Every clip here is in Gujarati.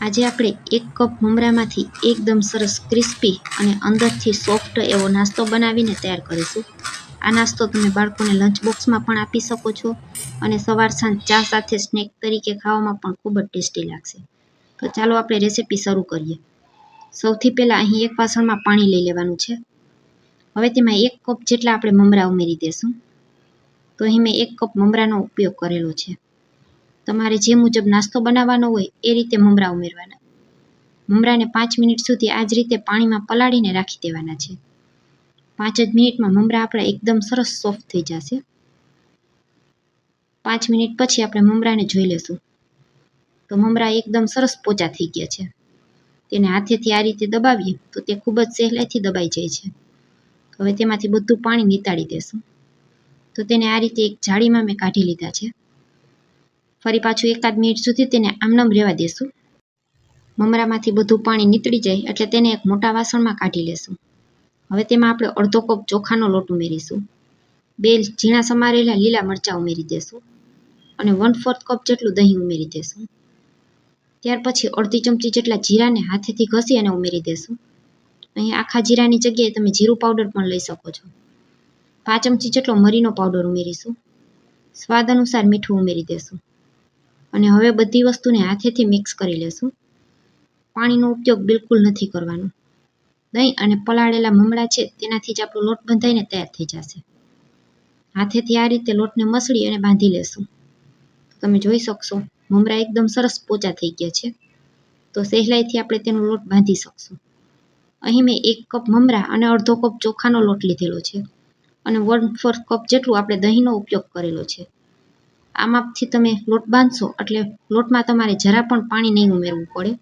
આજે આપણે એક કપ મમરામાંથી એકદમ સરસ ક્રિસ્પી અને અંદરથી સોફ્ટ એવો નાસ્તો બનાવીને તૈયાર કરીશું. આ નાસ્તો તમે બાળકોને લંચ બોક્સમાં પણ આપી શકો છો અને સવાર સાંજ ચા સાથે સ્નેક તરીકે ખાવામાં પણ ખૂબ જ ટેસ્ટી લાગશે. તો ચાલો આપણે રેસીપી શરૂ કરીએ. સૌથી પહેલાં અહીં એક વાસણમાં પાણી લઈ લેવાનું છે. હવે તેમાં એક કપ જેટલા આપણે મમરા ઉમેરી દેશું. તો અહીં મેં એક કપ મમરાનો ઉપયોગ કરેલો છે. તમારે જે મુજબ નાસ્તો બનાવવાનો હોય એ રીતે મમરા ઉમેરવાના. મમરાને પાંચ મિનિટ સુધી આ જ રીતે પાણીમાં પલાળીને રાખી દેવાના છે. પાંચ જ મિનિટમાં મમરા આપણા એકદમ સરસ સોફ્ટ થઈ જશે. પાંચ મિનિટ પછી આપણે મમરાને જોઈ લેશું. તો મમરા એકદમ સરસ પોચા થઈ ગયા છે. તેને હાથેથી આ રીતે દબાવીએ તો તે ખૂબ જ સહેલાઈથી દબાઈ જાય છે. હવે તેમાંથી બધું પાણી નીતાળી દેશું. તો તેને આ રીતે એક જાળીમાં મેં કાઢી લીધા છે. ફરી પાછું એકાદ મિનિટ સુધી તેને આમનામ રહેવા દેશું. મમરામાંથી બધું પાણી નીતળી જાય એટલે તેને એક મોટા વાસણમાં કાઢી લેશું. હવે તેમાં આપણે અડધો કપ ચોખાનો લોટ ઉમેરીશું. બે ઝીણા સમારેલા લીલા મરચાં ઉમેરી દેશું અને વન ફોર્થ કપ જેટલું દહીં ઉમેરી દેશું. ત્યાર પછી અડધી ચમચી જેટલા જીરાને હાથેથી ઘસી અને ઉમેરી દેશું. અહીં આખા જીરાની જગ્યાએ તમે જીરું પાવડર પણ લઈ શકો છો. પાંચ ચમચી જેટલો મરીનો પાવડર ઉમેરીશું. સ્વાદ અનુસાર મીઠું ઉમેરી દેશું. અને હવે બધી વસ્તુને હાથેથી મિક્સ કરી લેશું. પાણીનો ઉપયોગ બિલકુલ નથી કરવાનો. દહીં અને પલાળેલા મમરા છે, તેનાથી જ આપણો લોટ બંધાઈને તૈયાર થઈ જશે. હાથેથી આ રીતે લોટને મસળી અને બાંધી લેશું. તમે જોઈ શકશો મમરા એકદમ સરસ પોચા થઈ ગયા છે. તો સહેલાઈથી આપણે તેનો લોટ બાંધી શકશું. અહીં મેં એક કપ મમરા અને અડધો કપ ચોખાનો લોટ લીધેલો છે. અને વન ફોર્થ કપ જેટલું આપણે દહીંનો ઉપયોગ કરેલો છે. આ માપથી તમે લોટ બાંધશો એટલે લોટમાં તમારે જરા પણ પાણી નહીં ઉમેરવું પડે.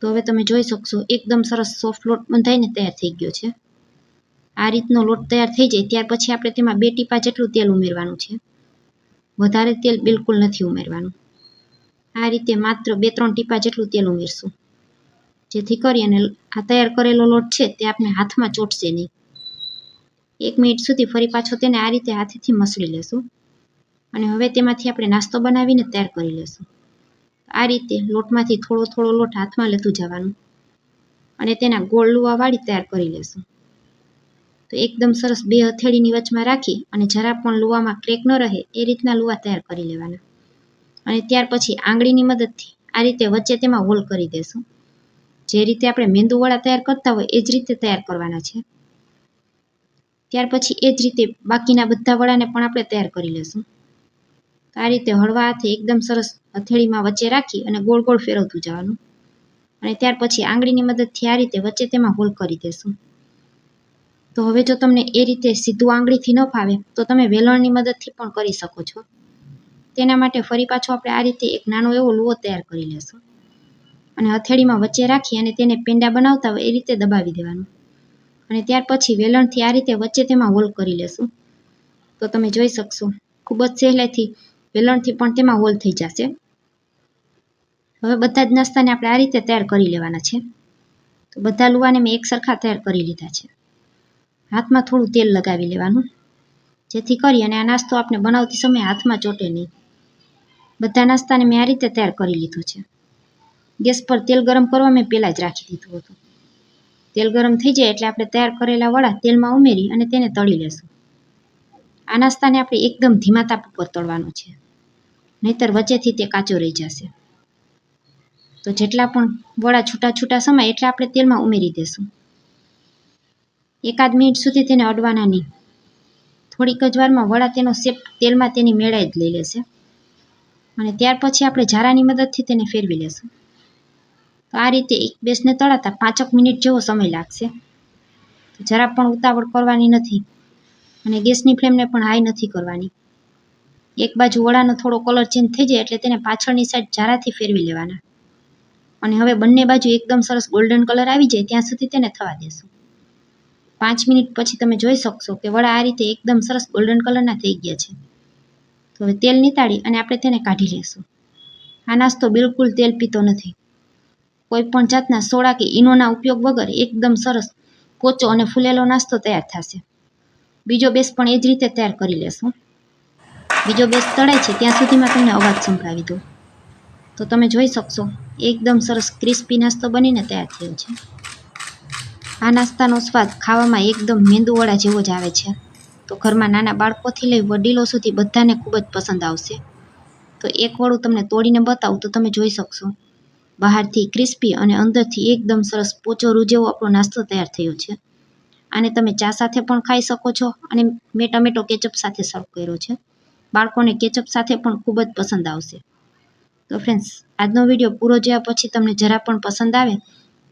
તો હવે તમે જોઈ શકશો, એકદમ સરસ સોફ્ટ લોટ બંધાઈને તૈયાર થઈ ગયો છે. આ રીતનો લોટ તૈયાર થઈ જાય ત્યાર પછી આપણે તેમાં બે ટીપા જેટલું તેલ ઉમેરવાનું છે. વધારે તેલ બિલકુલ નથી ઉમેરવાનું. આ રીતે માત્ર બે ત્રણ ટીપા જેટલું તેલ ઉમેરશું. જેથી કરી અને આ તૈયાર કરેલો લોટ છે તે આપણે હાથમાં ચોટશે નહીં. એક મિનિટ સુધી ફરી પાછો તેને આ રીતે હાથેથી મસળી લેશું. અને હવે તેમાંથી આપણે નાસ્તો બનાવીને તૈયાર કરી લેશું. આ રીતે લોટમાંથી થોડો થોડો લોટ હાથમાં લેતું જવાનું અને તેના ગોળ લુવા વાળી તૈયાર કરી લેશું. તો એકદમ સરસ બે હથેળીની વચમાં રાખી અને જરા પણ લુવામાં ક્રેક ન રહે એ રીતના લુવા તૈયાર કરી લેવાના. અને ત્યાર પછી આંગળીની મદદથી આ રીતે વચ્ચે તેમાં હોલ કરી દેશું. જે રીતે આપણે મેંદુવડા તૈયાર કરતા હોય એ જ રીતે તૈયાર કરવાના છે. ત્યાર પછી એ જ રીતે બાકીના બધા વડાને પણ આપણે તૈયાર કરી લેશું. આ રીતે હળવા હાથે એકદમ સરસ હથેળીમાં વચ્ચે રાખી અને ગોળ ગોળ ફેરવતું જવાનું. અને ત્યાર પછી આંગળીની મદદથી આ રીતે વચ્ચે તેમાં હોલ કરી દેશું. તો હવે જો તમને એ રીતે સીધું આંગળીથી ન ફાવે, તો તમે વેલણની મદદથી પણ કરી શકો છો. તેના માટે ફરી પાછો આપણે આ રીતે એક નાનો એવો લુઓ તૈયાર કરી લેશું. અને હથેળીમાં વચ્ચે રાખી અને તેને પેંડા બનાવતા હોય એ રીતે દબાવી દેવાનું. અને ત્યાર પછી વેલણથી આ રીતે વચ્ચે તેમાં હોલ કરી લેશું. તો તમે જોઈ શકશો, ખૂબ જ સહેલાઈથી વેલણથી પણ તેમાં હોલ થઈ જશે. હવે બધા જ નાસ્તાને આપણે આ રીતે તૈયાર કરી લેવાના છે. તો બધા લુવાને મેં એક સરખા તૈયાર કરી લીધા છે. હાથમાં થોડું તેલ લગાવી લેવાનું. જેથી કરી અને આ નાસ્તો આપણે બનાવતી સમયે હાથમાં ચોટે નહીં. બધા નાસ્તાને મેં આ રીતે તૈયાર કરી લીધો છે. ગેસ પર તેલ ગરમ કરવા મેં પહેલાં જ રાખી દીધું હતું. તેલ ગરમ થઈ જાય એટલે આપણે તૈયાર કરેલા વડા તેલમાં ઉમેરી અને તેને તળી લેશું. આ નાસ્તાને આપણે એકદમ ધીમા તાપ ઉપર તળવાનો છે. નહીતર વચ્ચેથી તે કાચો રહી જશે. તો જેટલા પણ વડા છૂટા છૂટા સમય એટલા આપણે તેલમાં ઉમેરી દેશું. એકાદ મિનિટ સુધી તેને અડવાના નહીં. થોડીક જ વારમાં વડા તેનો શેપ તેલમાં તેની મેળાઈ જ લઈ લેશે. અને ત્યાર પછી આપણે ઝારાની મદદથી તેને ફેરવી લેશું. તો આ રીતે એક બેસને તળાતા પાંચક મિનિટ જેવો સમય લાગશે. જરા પણ ઉતાવળ કરવાની નથી. અને ગેસની ફ્લેમને પણ હાઈ નથી કરવાની. એક બાજુ વડાનો થોડો કલર ચેન્જ થઈ જાય એટલે તેને પાછળની સાઈડ ઝારાથી ફેરવી લેવાના. અને હવે બંને બાજુ એકદમ સરસ ગોલ્ડન કલર આવી જાય ત્યાં સુધી તેને થવા દેશું. પાંચ મિનિટ પછી તમે જોઈ શકશો કે વડા આ રીતે એકદમ સરસ ગોલ્ડન કલરના થઈ ગયા છે. તો હવે તેલ નીતાળી અને આપણે તેને કાઢી લઈશું. આ નાસ્તો બિલકુલ તેલ પીતો નથી. કોઈ પણ જાતના સોડા કે ઈનોના ઉપયોગ વગર એકદમ સરસ કોચો અને ફૂલેલો નાસ્તો તૈયાર થશે. બીજો બેસ પણ એ જ રીતે તૈયાર કરી લેશું. બીજો બેસ તળે છે, ત્યાં સુધીમાં તમને અવાજ સંભળાવી દઉં. તો તમે જોઈ શકશો, એકદમ સરસ ક્રિસ્પી નાસ્તો બનીને તૈયાર થયો છે. આ નાસ્તાનો સ્વાદ ખાવામાં એકદમ મેંદુવડા જેવો જ આવે છે. તો ઘરમાં નાના બાળકોથી લઈ વડીલો સુધી બધાને ખૂબ જ પસંદ આવશે. તો એક વળું તમને તોડીને બતાવું, તો તમે જોઈ શકશો. બહારથી ક્રિસ્પી અને અંદરથી એકદમ સરસ પોચો રૂજેવો આપણો નાસ્તો તૈયાર થયો છે. આને તમે ચા સાથે પણ ખાઈ શકો છો અને મેં ટમેટો કેચઅપ સાથે સર્વ કર્યો છે. બાળકોને કેચઅપ સાથે પણ ખૂબ જ પસંદ આવશે. તો ફ્રેન્ડ્સ આજનો વીડિયો પૂરો જોયા પછી તમને જરા પણ પસંદ આવે,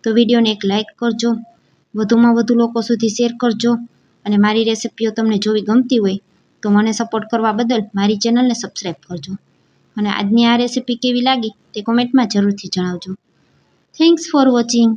તો વિડીયોને એક લાઇક કરજો, વધુમાં વધુ લોકો સુધી શેર કરજો, અને મારી રેસિપીઓ તમને જોવી ગમતી હોય, તો મને સપોર્ટ કરવા બદલ મારી ચેનલને સબસ્ક્રાઈબ કરજો. અને આજની આ રેસિપી કેવી લાગી તે કોમેન્ટમાં જરૂરથી જણાવજો. Thanks for watching